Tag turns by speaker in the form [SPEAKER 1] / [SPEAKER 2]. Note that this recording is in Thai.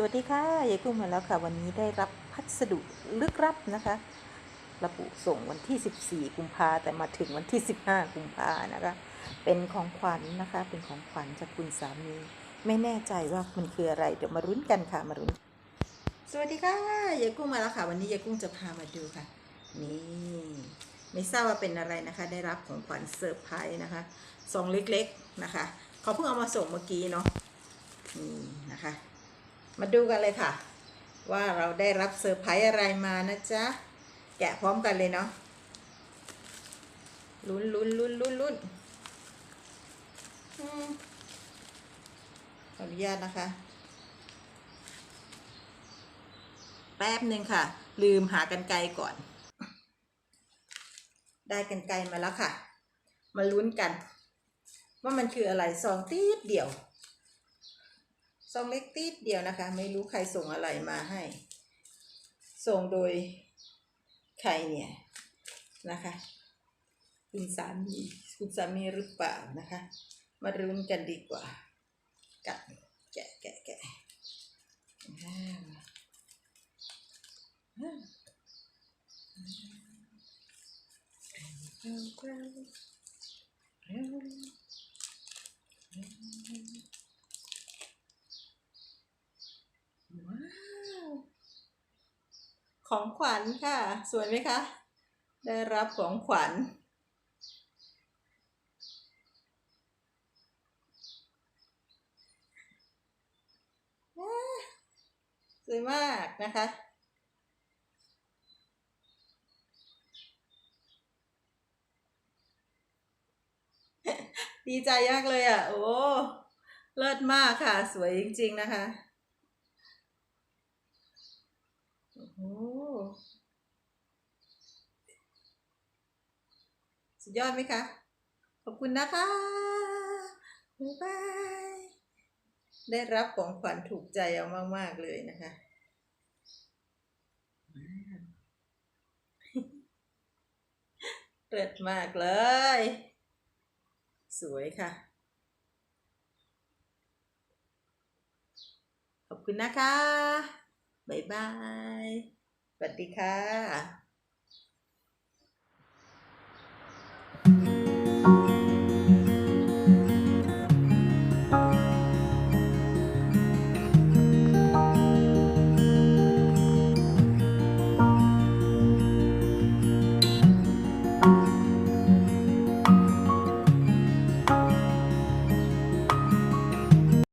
[SPEAKER 1] สวัสดีค่ะยายกุ้งมาแล้วค่ะ วันนี้ได้รับพัสดุลึกลับนะคะ ระบุส่งวันที่ 14 กุมภาแต่มาถึงวันที่ 15 กุมภานะคะ เป็นของขวัญนะคะ เป็นของขวัญจากคุณสามี ไม่แน่ใจว่ามันคืออะไร เดี๋ยวมารุ้นกันค่ะ มารุ้น สวัสดีค่ะยายกุ้งมาแล้วค่ะ วันนี้ยายกุ้งจะพามาดูค่ะ นี่ไม่ทราบว่าเป็นอะไรนะคะ ได้รับของขวัญเซอร์ไพรส์นะคะซองเล็กๆนะคะ เขาเพิ่งเอามาส่งเมื่อกี้เนาะ นี่นะคะ มาดูกันเลยค่ะ ว่าเราได้รับเซอร์ไพรส์อะไรมานะจ๊ะ แกะพร้อมกันเลยเนาะลุ้นลุ้นลุ้นลุ้นลุ้นขออนุญาตนะคะ แป๊บหนึ่งค่ะ ลืมหากันไกลก่อน ได้กันไกลมาแล้วค่ะ มาลุ้นกัน ว่ามันคืออะไรซองตีดเดียว ซองเล็กติดเดียวนะคะ ไม่รู้ใครส่งอะไรมาให้ ส่งโดยใครเนี่ยนะคะคุณสามีคุณสามีหรือเปล่านะคะ มารุ้นกันดีกว่า กัดแกะแกะแกะอ้าวอ้าวอ้าวอ้าวว้าว ของขวัญค่ะ สวยไหมคะ ได้รับของขวัญว้าสวยมากนะคะดีใจมากเลยอะ โอ้ เลิศมากค่ะ สวยจริง ๆ นะคะ โอ้สุดยอดไหมคะ ขอบคุณนะคะ บ๊ายบาย ได้รับของขวัญถูกใจเอามาก ๆ เลยนะคะเลิศมากเลย สวยค่ะ ขอบคุณนะคะ บ๊ายบายสวัสดีค่ะ